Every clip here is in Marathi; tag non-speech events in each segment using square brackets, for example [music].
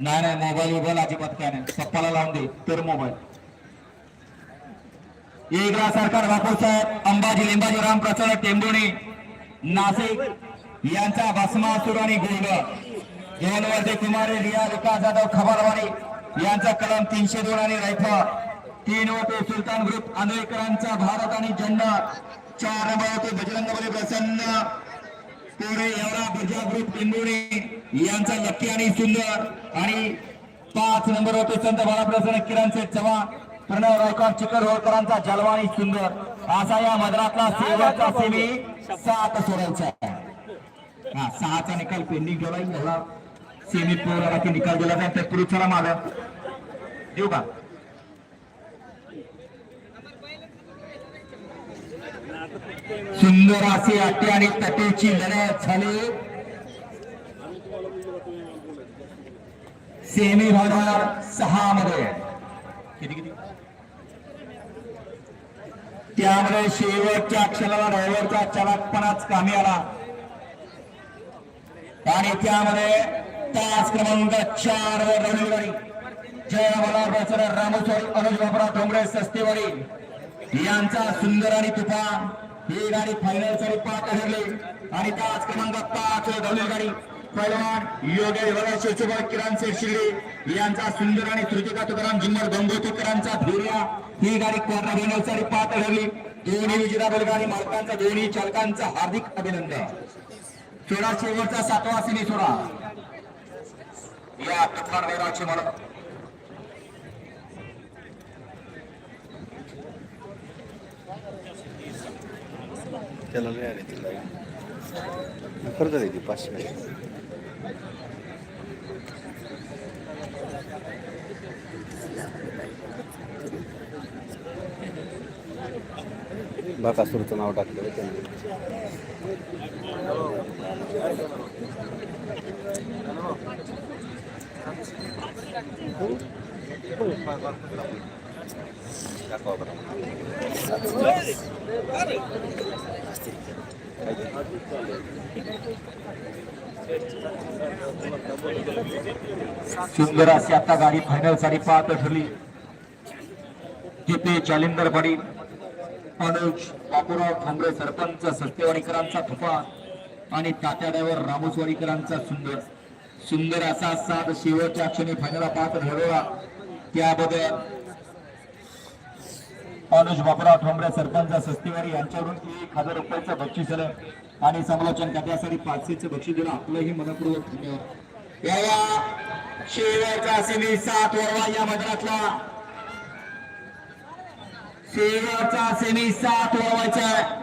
नाही नाही मोबाईल मोबाईल अजिबात काय नाही सप्पाला लावून दे. तर मोबाईल. येगरा सरकार बापू साहेब अंबाजी लिंबाजी राम प्रसाद टेंबुणी नाशिक यांचा भस्मासूर आणि गोंड दोन वर्षे कुमारी रिया विकास जाधव खबरवारी यांचा कलम तीनशे दोन आणि रायफल तीन वाटे सुलतान ग्रुप आंदोलकरांचा भारत आणि झेंडा. चार नंबर होते बजरंग प्रसन्न. कोरे एवढा बिरजा ग्रुप टेंबुणे यांचा लक्की आणि सुंदर. आणि पाच नंबर होते संत बाळाप्रसन्न किरण सेठ चव्हाण प्रणव रायकर चिकर होळकरांचा जलवा आणि सुंदर. असा या मदरातला सेवाचा सेमी सात सोडायचा हा सहाचा निकाल पेंडिंग ठेवला एवढा सेमी पोराला की निकाल दिला जाईल. तर पुरुषाला चला देऊ का? सुंदर अशी अटी आणि तटीची लढत झाली. सेमी होणार सहा मध्ये किती किती त्यामुळे शेवटच्या क्षणाला ड्रायव्हरचा चलाकपणाच कामी आला. आणि त्यामध्ये तास क्रमांक चार वर रविवारी जय मला बसरा अनुज बाबरा डोंगरे सस्तेवाडी. यांचा सुंदर आणि तुफान ही गाडी फायनलसाठी पाच ठरली आणि त्याच क्रमांक पाच वर धावली गाडी. पैलवान योगेश वरा किरण शेठ यांचा सुंदर आणि श्रुतिका तुकाराम जिंगर गंगोतीकरांचा धुर्या ही गाडी क्वार्टर फायनलसाठी पाच ठरली दोन्ही विजेता बैलगाडी मालकांचा दोन्ही चालकांचा हार्दिक अभिनंदन. सोळा शेवटचा सातवा सिनी सोळा या तुफान वेगाची मला त्याला नाही आले तिला. खर्च आहे ती पाचशे बाकासूरचं नाव टाकलं त्यांनी. दाखवा बरं सुंदर अशी आता गाडी फायनलसाठी पाहत ठरली. तिथे जालिंदर बडी अनुज बापूराव ठोंबरे सरपंच सस्तेवाडीकरांचा थुपा आणि तात्या ड्रायव्हर रामोसवाडीकरांचा सुंदर. सुंदर असा सात शेवटच्या क्षणी फायनल पाहत ठरवला त्याबद्दल अनुज बापूराव ठोंबरे सरपंच सस्तीवारी यांच्याकडून एक हजार रुपयाचं बक्षीस आलं आणि समालोचन करण्यासाठी पाचशेचं बक्षीस दिलं. आपलंही मनपूर्वक धन्यवाद. या या. शेवटचा सात वरवा या मैदानातला शेवटचा सेमी सात वरवायचा आहे.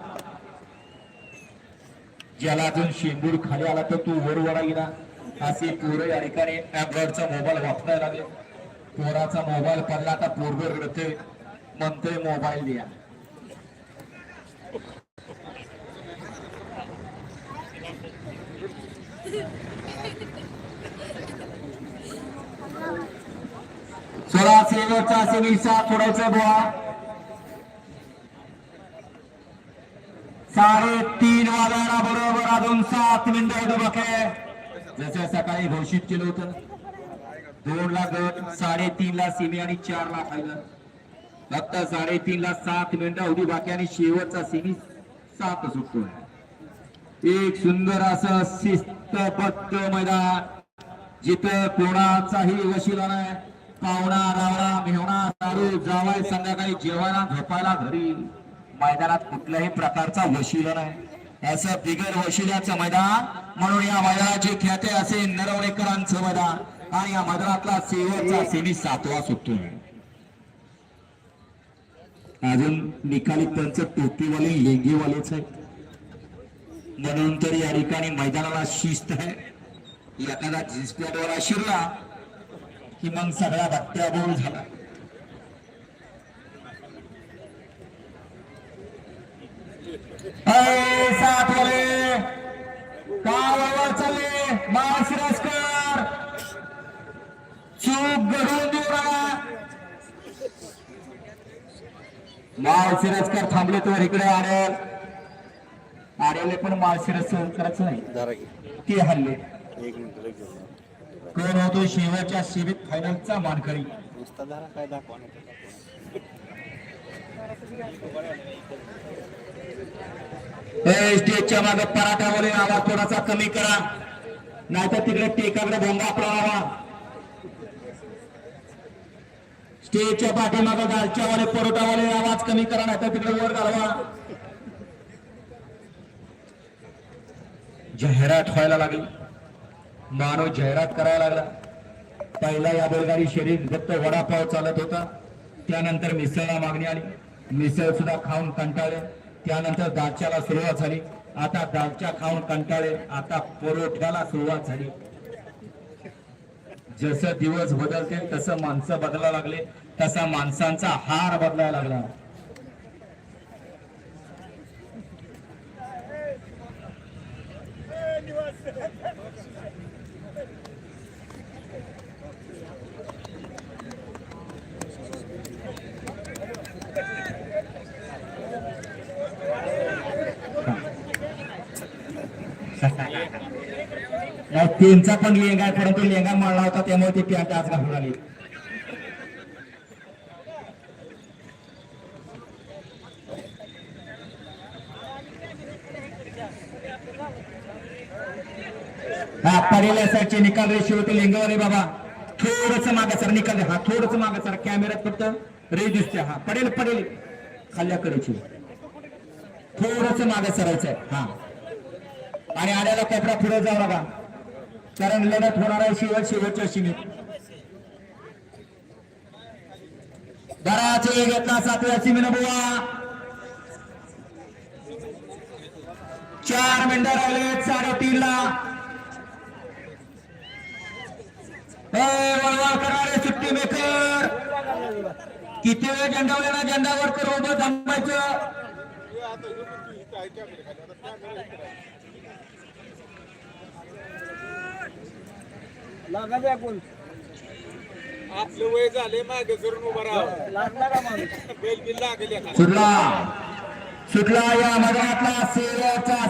ज्याला अजून शेंदूर खाली आला तर तू वर वडा गेला असे पोरं या ठिकाणी अँड्रॉइडचा मोबाईल वापरायला लागले. पोराचा मोबाईल पडला आता पोरग रडते म्हणतोय मोबाईल द्या. सोळा शेवटचा सेमी सात सोडायचा बुवा. साडेतीन वाजायला बरोबर अजून सात मिनिटं होतं बघे जसं सकाळी घोषित केलं होतं. दोन ला गट साडेतीन ला सिमी आणि चार ला फायनल. फक्त साडेतीन ला सात मिनिटं होती बाकी आणि शेवटचा सेमी सात सुटतो एक सुंदर असं शिस्तबद्ध मैदान. जिथं कोणाचाही वशिला नाही. पाहुणा रावणा मेहणा दारू जावाय संध्याकाळी जेवायला झोपायला घरी. मैदानात कुठल्याही प्रकारचा वशिला नाही. असं बिगर वशिल्याचं मैदान म्हणून या मैदानाची ख्याते असे नरवणेकरांचं मैदान. आणि या मैदानातला शेवटचा सेमी सातवा सुटतो अजून निकाली त्यांचं टोपीवाले लेंगीवालेच आहे. म्हणून तर या ठिकाणी मैदानाला शिस्त आहे. एखादा जीन्स पॅन्टवाला शिरला की मग सगळा भट्ट्या झाला. चालले माशिरस्कर चूक घडून देऊ नका माळशिरस्कर थांबले तर इकडे आडेल आडेले पण माळशिरस करायचं नाही. ते हल्ले. कोण होतो शेवटच्या सेमीत फायनलचा मानकरी? काय दाखवा स्टेजच्या मागे पराठावाले आवाज थोडासा कमी करा. नाहीतर तिकडे टेकाकडे भोंगा पडावा स्टेजच्या पाठीमागे गालच्यावाले परोटावाले आवाज कमी करा नाहीतर तिकडे वर घालवा. जाहिरात व्हायला लागली. मानव जाहिरात करायला लागला. पहिला या बैलगाडी शरीर फक्त वडापाव चालत होता. त्यानंतर मिसळला मागणी आली. मिसळ सुद्धा खाऊन कंटाळले. त्यानंतर दालच्याला सुरुवात झाली. आता दालच्या खाऊन कंटाळे आता परोठ्याला सुरुवात झाली. जसं दिवस बदलते तसं माणसं बदलायला लागले. तसा माणसांचा हार बदलायला लागला. या त्यांचा पण लेंगा आहे परंतु लेंगा मळला होता त्यामुळे ती पॅन्ट आज घालून आली. हा निकाल रेषे होते लेंगावाले बाबा. थोडस मागे सर निकाल हा थोडस मागे सर कॅमेऱ्यात फक्त रे दिसते हा पडेल पडेल. खाल्ल्याकडेची थोडस मागे सरायचं आहे हा. आणि आल्याला कोपरा पुढे जाऊ नका. कारण लढत होणार आहे शेवट शेवटच्या सीमेत. बराच वेळ घेतला सातव्या सीमेनं बुवा. चार मिनिटं राहिले साडेतीन ला करणारे सुट्टी मेकर. किती वेळ झेंडावले ना झेंडावर करू उभं थांबायचं आपलं वय झाले मागे करून उभं राहा. बेल बिल लागेल. सुटला. सुटला या मैदानातला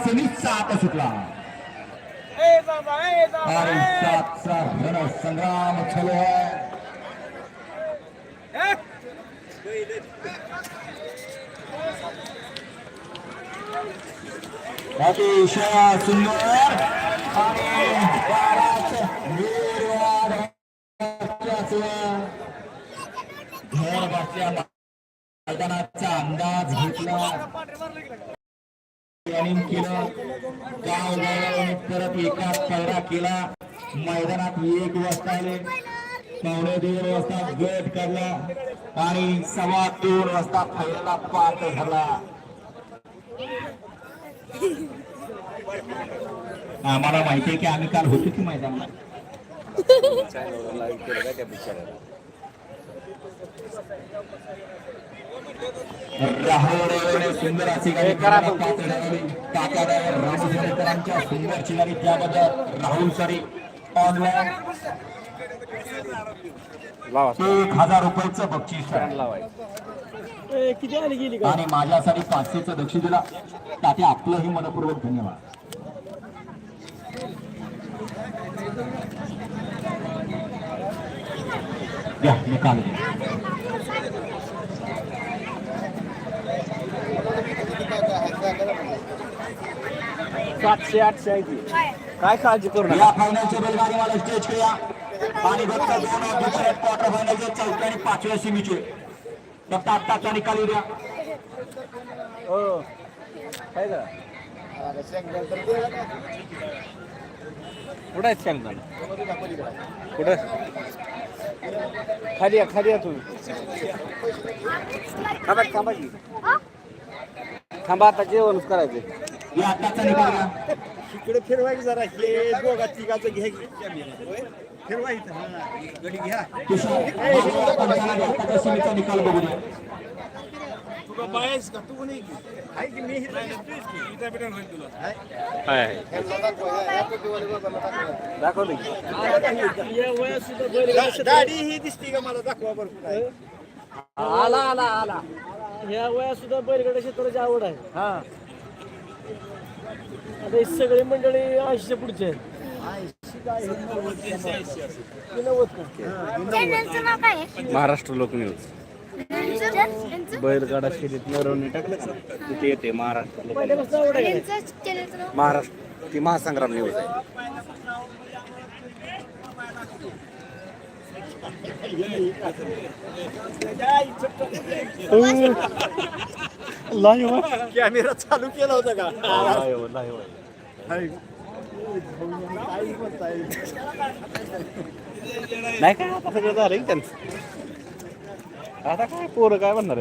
सेमीचा आता सुटला. सातचा रण संग्राम चालू! अतिशय सुंदर. आणि घर मैदानाचा अंदाज घेतला. रनिंग केलं. गाव गावाने परत एकाच पैरा केला. मैदानात एक वाजता आले. पावणे दोन वाजता गट काढला. आणि सव्वा दोन वाजता फैला पाठ झाला आम्हाला माहिती आहे की आम्ही काल होतो की मैदानात [laughs] चॅनलवर लाईव्ह केलं काय त्या बिचाऱ्याला राहुल सुंदर अशी गाडी रामचंद्रकरांच्या सुंदरची गाडी त्याबद्दल राहुल सरी ऑनलाईन लावा. एक हजार रुपयाचं बक्षीस आणि माझ्यासाठी पाचशेचं बक्षीस दिला. तात्या आपलंही मनपूर्वक धन्यवाद. या निकाल. सातशे आठशे आहे. काय काळजी करू नका. या फायनलच्या बैलगाडी मला स्टेज केला आणि फक्त दोन दुसरे क्वार्टर फायनलचे चौथ्या आणि पाचव्या सीमीचे फक्त आत्ताचा निकाल येऊ द्या. हो. काय का कुठं आहेत शेंगदाणा कुठं? खाली या खाली या तुम्ही. थांबा थांबा की. थांबा आता जेवणच करायचं. इकडे फिरवायचं जरा हे दोघा तिघाचं घ्या की. फिरवायचं हा. गडी घ्या. निकाल बघू द्या तुला बायस का? तू कोणी आहे की मी विद्यापीठात होईल तुला. दाखवलं की गाडी ही दिसते का मला? दाखवा बरं आला आला आला. ह्या वयात सुद्धा बैलगाड्या क्षेत्राची आवड आहे. हा. आता ही सगळी मंडळी ऐंशीच्या पुढचे आहेत. नव्वद. महाराष्ट्र लोक न्यूज. बैलगाडा शर्यत मिरवणी टाकलं. का तिथे येते महाराष्ट्र महाराष्ट्र ती महासंग्राम न्यूज आहे. कॅमेरा चालू केला होता का? नाही काय आता सगळं झालं की त्यांचं? आता काय पोरं काय म्हणणार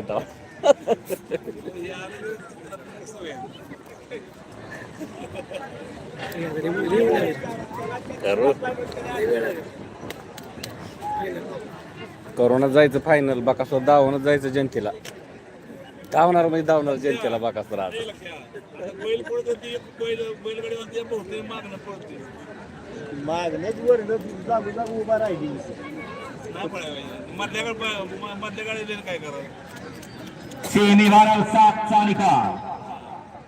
करोना जायचं फायनल बाकासोर धावूनच जायचं जनतेला. धावणार म्हणजे धावणार जनतेला बाकासोर आज. बैल पडत होती बैल बैलगाडी होती बहुतेक मागणं पडते मागणंच वर उभा राहिली नाही पडायला मधल्या गाडी काय करावं? सेमी फायनल सातचा निकाल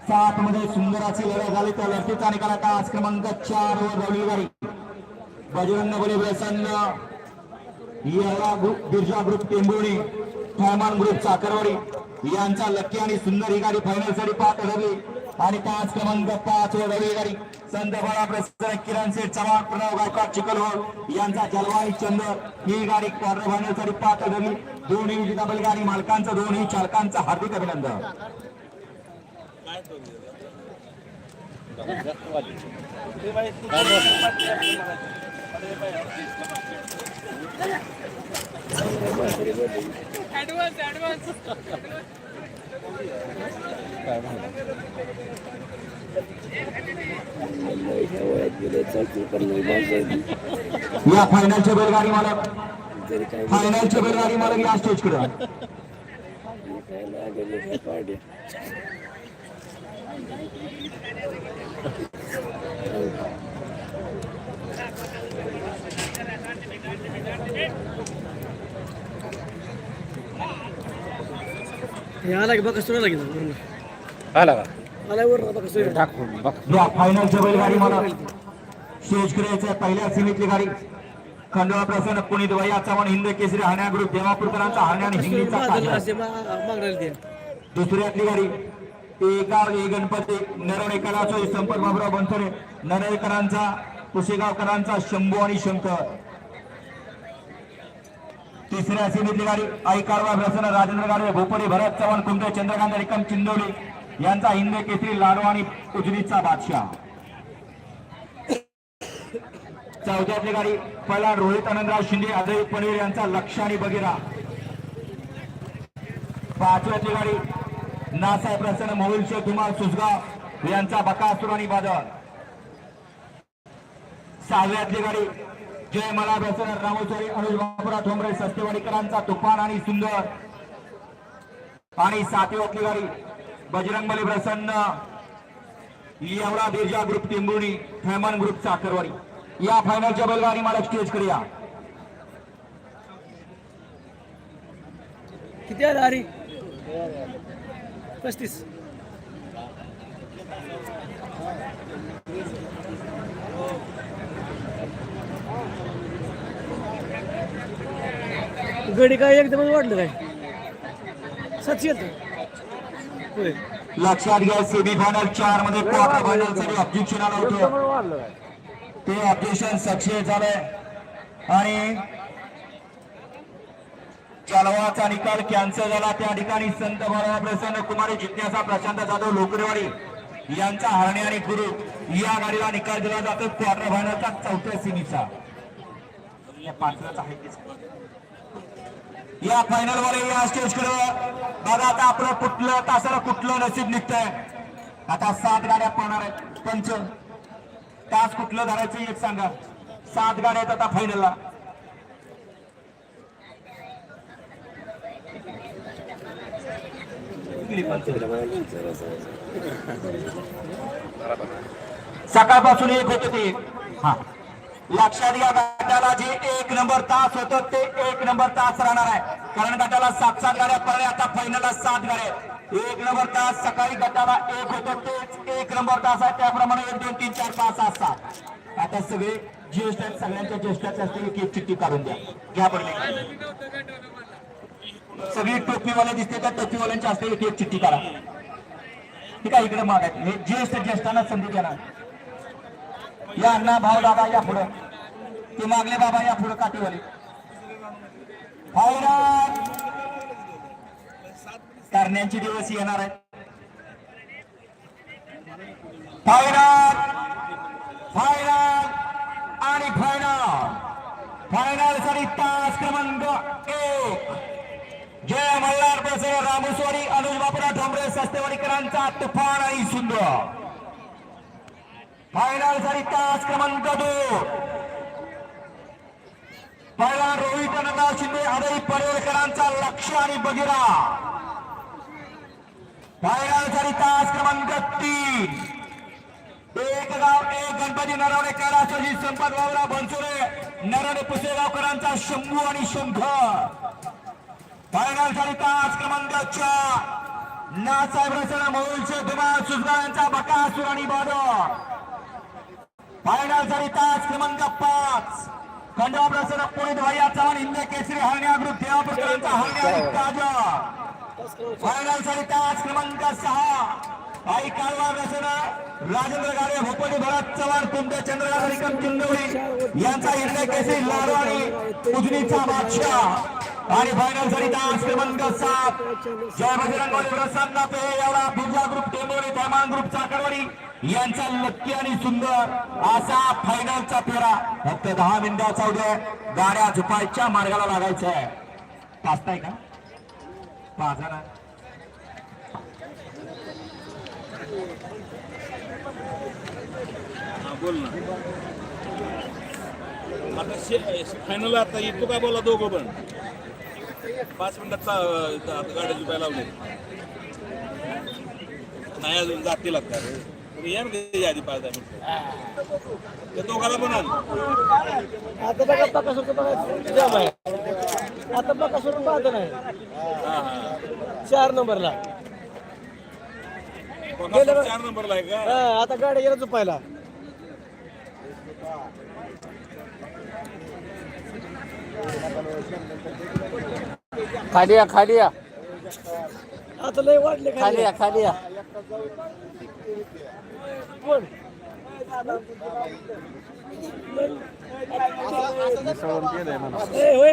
सात मध्ये सुंदर अशी लढत झाली. त्या लढतीचा निकाल आता आज क्रमांक चार वर रविवारी बजरंग बली प्रसन्न Yeola group Birja group Tembhurni Thaiman group Chakarwadi यांचा लक्की आणि सुंदर ही गाडी फायनलसाठी पात्र ठरली. आणि पाच क्रमांक पाच व धावलेली गाडी संत बाळा किरण शेठ चव्हाण प्रणव गायकवाड चिखलवाड यांचा जलवाई चंद ही गाडी क्वार्टर फायनलसाठी पात्र ठरली. दोन्ही विजेता बैलगाडी मालकांचं दोन्ही चालकांचं हार्दिक अभिनंदन. या फायनलचे बैलगाडी मालक बैलगाडी मालक या स्टेजकडे हे आला की बघा लागेल. आला का? या फायनलचे बैलगाडी मालक स्टेजकडेच्या पहिल्या सीमेतली गाडी. खंडोळा प्रसन्न पुनीत वया चव्हाण हिंद केसरी हाण्या ग्रुप देवापूरकरांचा हाण्या आणि ते. दुसऱ्यातली गाडी. एगाव ए गणपती. नरवणेकरांचा संपर्क बाबुराव बनसोडे. नरळेकरांचा पुसेगावकरांचा शंभू आणि शंकर. तिसऱ्या सीमेतली गाडी. आई कारवा प्रसन्न राजेंद्र गाडवे भोपडे भरत चव्हाण कुंटे चंद्रकांत रिकम चिंदोली. यांचा हिंद केसरी लाडू आणि उजनीचा बादशाह. चौथ्यातली गाडी पहिला रोहित आनंदराव शिंदे अजय पनीर यांचा लक्ष आणि बगिरा पाचव्यातली गाडी नासाहेब प्रसन्न मोहुल शेख कुमार सुसगाव यांचा बकासूर आणि बादल. सहाव्यातली गाडी जय मला प्रसन्न रामोचारी अनुज बापुरा ठोंबरे सस्तेवाडीकरांचा तुफान आणि सुंदर. आणि सातव्यातली गाडी बजरंगबली प्रसन्न येवला बिर्जा ग्रुप टिंबुणी थैमान ग्रुप चाकरवाडी. या फायनलच्या बैलगाडी मला स्टेज करूया किती आला हरी पस्तीस. गडी काय एकदमच वाढलं काय? सातशे येतं. लक्षात घ्या सेमी फायनल चारमध्ये क्वार्टर फायनलसाठी ऑब्जेक्शन आलं होतं. ते ऑब्जेक्शन सक्सेस झालंय. आणि चालवाचा निकाल कॅन्सल झाला. त्या ठिकाणी संत बाबा प्रसन्न कुमारी जिज्ञासा प्रशांत जाधव लोकरेवाडी यांचा हरणे आणि गुरु या गाडीला निकाल दिला जातो. क्वार्टर फायनलचा चौथ्या सिमीचा. पाचव्याचा आहे. या फायनल वर या स्टेजकडे. बघा आता आपलं कुठलं तासाला कुठलं नसीब निघतंय. आता सात गाड्या पाहणार आहेत. पंच. तास कुठलं धरायचं एक सांगा. सात गाड्या आहेत आता फायनलला सकाळपासून एक होत ते. हा. लक्षात घ्या गटाला जे एक नंबर तास होत ते एक नंबर तास राहणार आहे. कारण गटाला सात सात गाड्या पडल्या आता फायनलला सात गाड्या एक नंबर तास सकाळी गटाला एक होतो तेच एक नंबर तास आहे. त्याप्रमाणे एक दोन तीन चार पाच असतात सात. आता सगळे ज्येष्ठ आहेत सगळ्यांच्या ज्येष्ठाचे असतील एक चिठ्ठी काढून द्या. घ्या पडले सगळी टोपीवाले दिसते त्या टोपीवाल्यांच्या असते एक एक चिठ्ठी काढा. ठीक आहे इकडे मागायचं हे ज्येष्ठ ज्येष्ठांना संधी देणार. या अण्णा भाऊ दादा या पुढं. ते मागले बाबा या पुढे काठीवाले. करण्याचे दिवस येणार आहेत. फायनल फायनल आणि फायनल फायनलसाठी तास क्रमांक एक. जय मल्हार प्रसन्न रामेश्वरी अनुज बापरा ठोंबरे सस्तेवाडीकरांचा तुफान आणि सुंदर. फायनलसाठी तास क्रमांक दोन. पहिला रोहित अनंतराव शिंदे आदई पडवेलकरांचा लक्ष आणि बगिरा. फायनल झाली तास क्रमांक तीन. एक गाव एक गणपती नरवणे कैलासजी संपत वावरा बनसुरे नरवणे पुसेगावकरांचा शंभू आणि शंकर फायनल झाली तास क्रमांक चार. नासाहेब रचना मोहोळचे धुमाळ सुजगाळ्यांचा बकासूर आणि बादर फायनल झाली तास क्रमांक पाच. खंडवा पुणे भैया चव्हाण हिंदे केसरी हरण्या ग्रुप हरण्या आणि ताजा. फायनलसाठी तास क्रमांक सहा. आई कालवा राजेंद्र गाडे भोपटी भरत चव्हाण कुंभे चंद्रकांत निकम चिंदवडी यांचा हिंदे केसरी लाडू आणि उजनीचा बादशाह. आणि फायनलसाठी तास क्रमांक सात. जय बजरंग बली प्रसन्न पे एवढा बिर्ला ग्रुप टेंबोरी थैमान ग्रुप चाकडवाडी यांचा लक्की आणि सुंदर असा फायनलचा फेरा. फक्त दहा मिनिटाचा उद्या गाड्या झुपायच्या मार्गाला लागायचं आहे. पाचताय का? पाच हा, बोल ना. आता फायनल आता येतो का बोला दोघं पण? पाच मिनिटात आता गाड्या झुपायला लावले नाही अजून जातील आता. तुम्ही या ना त्याच्या आधी पाच दहा मिनिटं त्या दोघाला पण आण. आता बघा जाम आहे आता बकासूर पाहतो नाही. हा हा. चार नंबरला. चार नंबरला आहे का? हा, आता गाडी गेला झोपायला. खाली या खाली या. आता लय वाढले खाली. या खाली या. कोण ए, होय?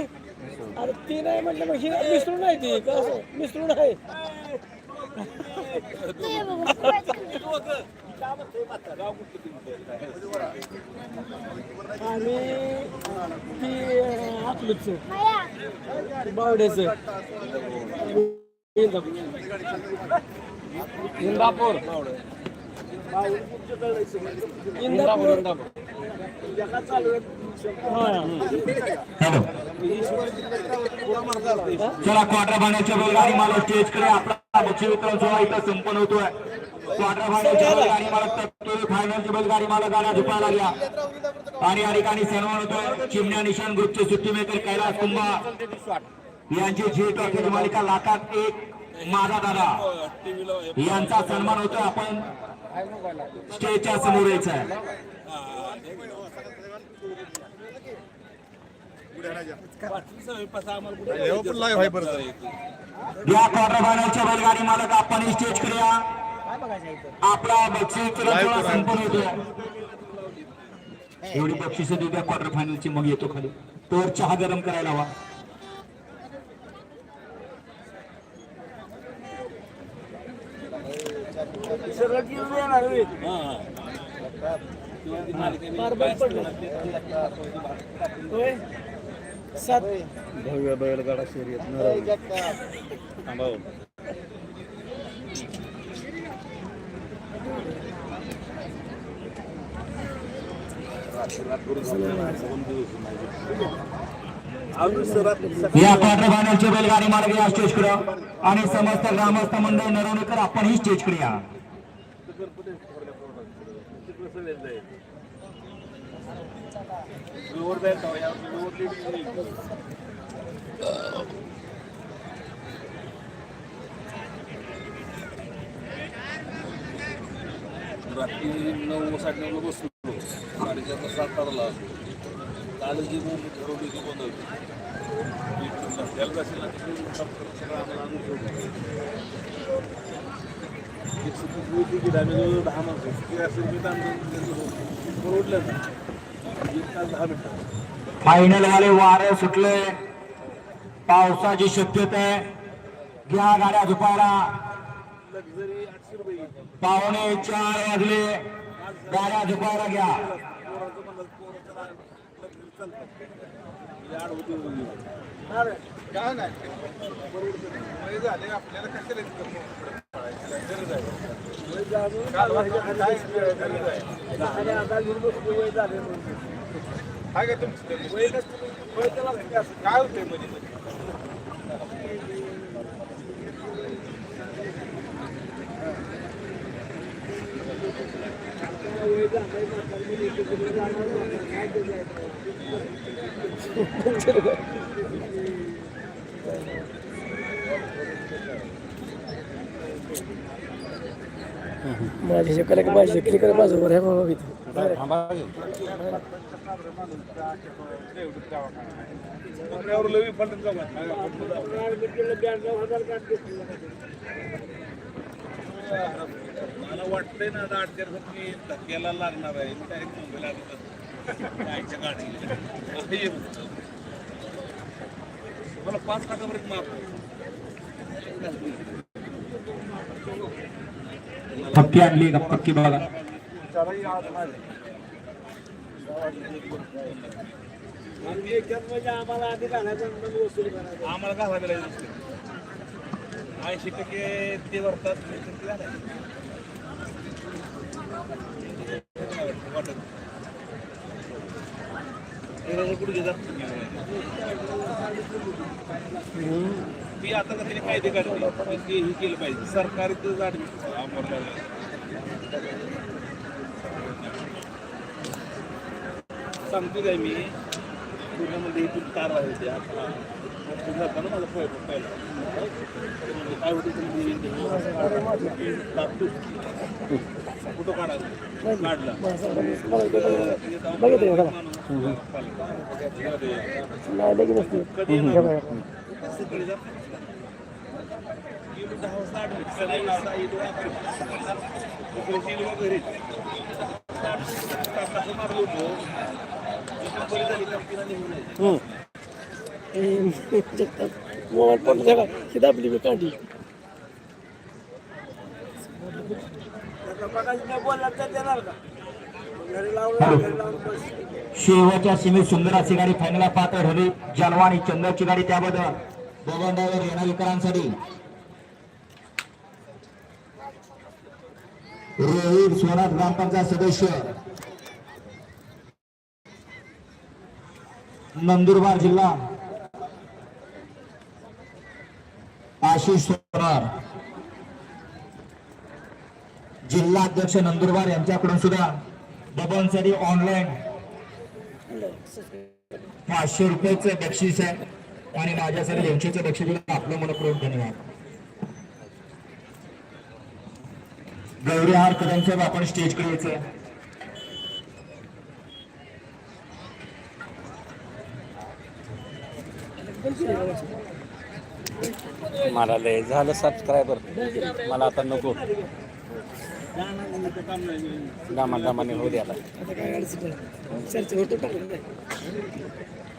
अरे ती नाही म्हटलं मग ही मिसळून आहे ती. कसं मिसळून आहे. आणि ती आपलंच. बावड्याचं. इंदापूर. इंदापूर. हा चला क्वार्टर फायनलच्या बैलगाडी मला स्टेजकडे आपला बक्षीस वितरण सोहळा इथं संपन्न होतोय. क्वार्टर फायनलच्या बैलगाडी मालक तत्काळ फायनलची बैलगाडी मालक गाड्या झुपायला लागल्या. आणि या ठिकाणी सन्मान होतोय. चिमण्या निशान ग्रुपचे सुट्टी मेकर कैलास कुंभा यांची जी ट्रॉफीची मालिका लाखात एक माझा दादा. यांचा सन्मान होतोय आपण स्टेजच्या समोर यायचं या क्वार्टर फायनलच्या बैलगाडी मालक आपण स्टेजकडे या. आपला बक्षीस संपन्न होतोय एवढी बक्षिस देऊ द्या क्वार्टर फायनलची मग येतो खाली. तोवर चहा गरम करायला हवा. होय. सात. भव्य बैलगाडा शर्यत थांबावं. या क्वार्टर फायनलची बैलगाडी मार्ग या स्टेजकडे. आणि समस्त ग्रामस्थ मंडळ नरवणेकर आपण ही स्टेजकडे या. रात्री नऊ साडेनऊला बसलो साडेचारला सात आला काल जी मुंबई ठरवली ती बनवली त्याला असेल ना तिकडून आम्ही दहा माणसं किती असेल मी तांदूळ ना एक तास दहा मिनिटं फायनल वाले वारे सुटले पावसाची शक्यता आहे. घ्या गाड्या दुपारा. लक्झरी आठशे रुपये पावणे चार वाजले. गाड्या दुपारा घ्या. नाही, काय नाही. झाले आपल्याला कशाला झालं, काय आहे? काय तुमचं काय होतंय म्हणजे माझी शकल की माझी शकली कर माझं वर आहे बाबा मला वाटतंय ना आता आठ मी धक्क्याला लागणार आहे. मी डायरेक्ट मुंबईला गाडी. मला पाच लाखापर्यंत माफ पक्की आणली का पक्की बघा आम्हाला आधी घालायचं आम्हाला ऐंशी टक्के ते भरतात कुठे घेतात ती आता का त्याने कायदे काढले. ते हे केलं पाहिजे. सरकारी तर ऍडमिशन अंमलबजावणी. सांगतो काय मी. पुण्यामध्ये इथून आहे त्या पुढे जाताना मला पोय पहिला. काय होतं तुम्ही लागतो फोटो काढायचा काढला. कधी येणार? सकाळी जा. गेलो दहा वाजता घरी. मोबाईल दाबली मी काढली शेवटच्या सीमेत सुंदर अशी गाडी फायनलला पात्र ठरली जलवा आणि चंद्रची गाडी त्याबद्दल दोघांडावर येणारीकरांसाठी रोहित स्वराज ग्रामपंचायत सदस्य. नंदुरबार जिल्हा. आशिष सोनार. जिल्हा अध्यक्ष नंदुरबार यांच्याकडून सुद्धा डबलसाठी ऑनलाईन पाचशे रुपयाचं बक्षीस आहे. आणि माझ्यासाठी दोनशेचं बक्षीस आपलं मनपूर्वक धन्यवाद. गौरीहार कदम साहेब आपण स्टेजकडे यायचं मला लय झालं सबस्क्रायबर मला आता नको. दामा दामाने होऊ द्या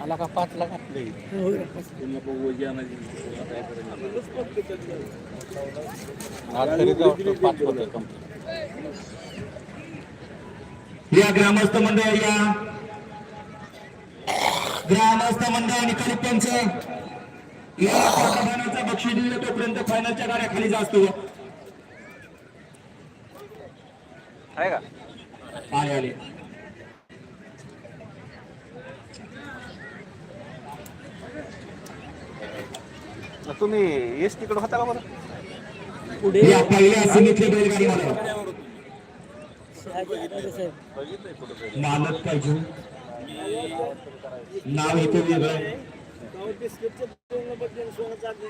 मला का पाच लाख या ग्रामस्थ मंडळ या ग्रामस्थ मंडळ निकाली पंच या प्रधानाचा बक्षीस दिलं तोपर्यंत फायनलच्या गाड्या खाली जास्त आहे का? आले आले. तुम्ही एस तिकडे होता का बरं? पुढे या पहिल्या बैलगाडी मालक पाहिजे. नाव येतं वेगळं.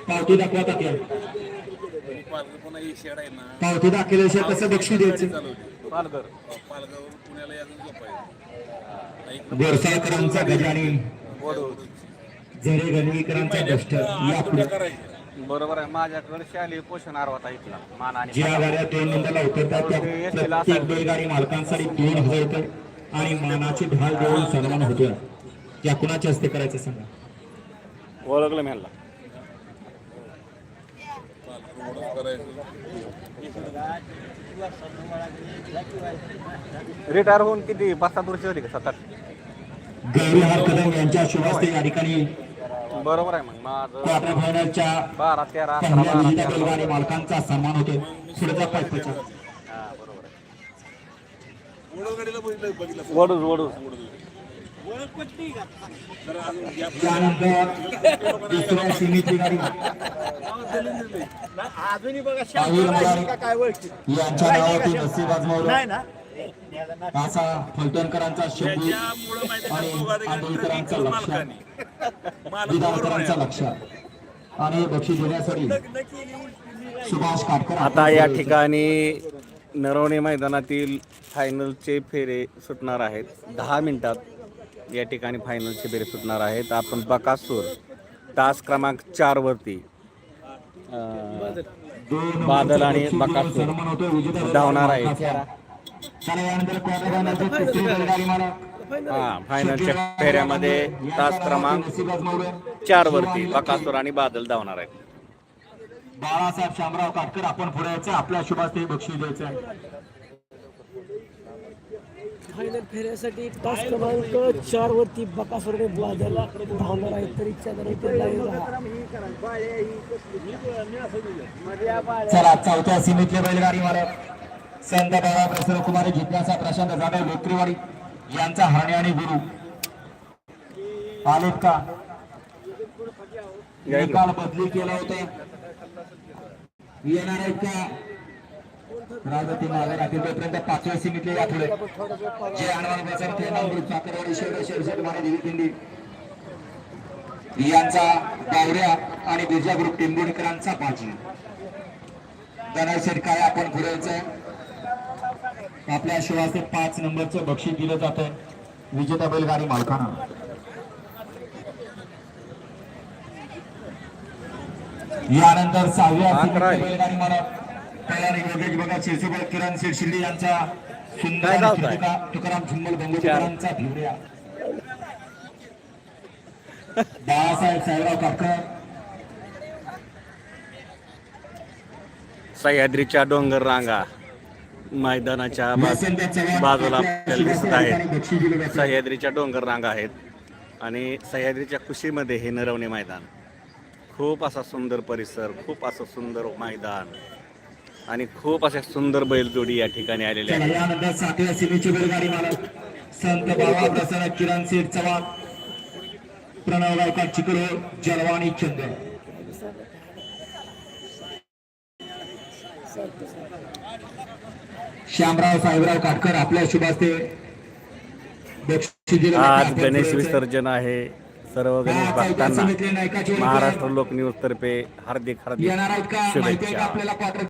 पावती दाखवा आपल्याला पुन्हा एक शेड आहे ना पावती दाखवल्याशिवाय कसं बक्षीस द्यायचं? पालघर. पालगावर पुण्याला यायचं झोपायचं गोरसाळकरांचा गजानी झरे गणवीकरांचा कष्ट या पुढे. करायचं बरोबर आहे. माझ्याकडे शालेय पोषण आरवाता इथला मान आणि ज्या गाड्या दोन उतरतात त्या प्रत्येक बैलगाडी मालकांसाठी दोन हजार रुपये आणि मानाची ढाल देऊन सन्मान होतोय. या कुणाच्या हस्ते करायचं सांगा? ओळखलं मी. रिटायर होऊन किती? पाच सात वर्ष झाली का सात आठ? गौरीहार कदम यांच्या शुभास्ते या ठिकाणी बरोबर आहे मग. माझं क्वार्टर फायनलच्या बारा तेरा अकरा पहिल्या बारा. विजेत्या तेरा बैलगाडी मालकांचा सन्मान हा बरोबर आहे. वडूज वडूज. त्यानंतर दुसऱ्या सीमेची गाडी. अजूनही बघा पाहुल मुरारी काय ओळखी? यांच्या नावावरती नसीब आजमावलं. असा फलटणकरांचा शब्द आणि इकडं लक्ष विधानकरांचा. लक्ष आणि बक्षीस देण्यासाठी सुभाष काटकर आता या ठिकाणी नरवणे मैदानातील फायनलचे फेरे सुटणार आहेत. दहा मिनिटात या ठिकाणी फायनलचे फेरे सुटणार आहेत. आपण बकासूर तास क्रमांक चार वरती. बादल आणि बकासूर धावणार आहे. चला यानंतर क्वार्टर मालक हा फायनलच्या फेऱ्यामध्ये तास क्रमांक. चार वरती बकासूर आणि बादल धावणार आहेत. बाळासाहेब शामराव काटकर आपण पुढे यायचं आपल्या शुभास्ते बक्षीस द्यायचं आहे. फायनल फेऱ्यासाठी तास क्रमांक चार वरती बकासुरने बादल धावणार आहेत. तर इच्छा राहा. चला चौथ्या सीमेतले बैलगाडी मालक संत बाबा प्रसन्न कुमारी जिज्ञासा प्रशांत जाधव लोकरीवाडी यांचा हरणे आणि गुरु. आलेत का निकाल बदली केला होता. येणार आहेत का राजती मागे राहतील तोपर्यंत पाचव्या सीमेतले या पुढे जे आणवाल बसर ते चाकरवाडी माने देवी पिंडी यांचा डावऱ्या आणि बिरजा ग्रुप टेंबुणकरांचा बाजी. धनशेठ काय आपण घुरायचं आपल्या शिवाचे पाच नंबरचं बक्षीस दिलं जात विजेता बैलगाडी मालकांना. यानंतर सहाव्या बैलगाडी मालक पहिला योगेश बघा किरण शिरशिल्ले यांचा सुंदर तुकाराम झुंबल गंगोलीकरांचा भिवऱ्या बाळासाहेब साहेबराव काटकर सह्याद्रीच्या डोंगर रांगा. मैदानाच्या बाजूला आपल्याला दिसत आहेत. सह्याद्रीच्या डोंगर रांगा आहेत. आणि सह्याद्रीच्या कुशीमध्ये हे नरवणे मैदान. खूप असा सुंदर परिसर खूप असं सुंदर मैदान आणि खूप अशा सुंदर बैलजोडी या ठिकाणी आलेल्या आहेत. संत बाबा प्रसन्न किरण सेठ चव्हाण प्रणव गायकवाड चिकडे जलवाणी चंद्र श्यामराव साहेबराव काटकर आपल्या शुभास्ते. आज गणेश विसर्जन आहे. सर्व गणेश भक्तांना महाराष्ट्र लोक न्यूज तर्फे हार्दिक हार्दिक शुभेच्छा.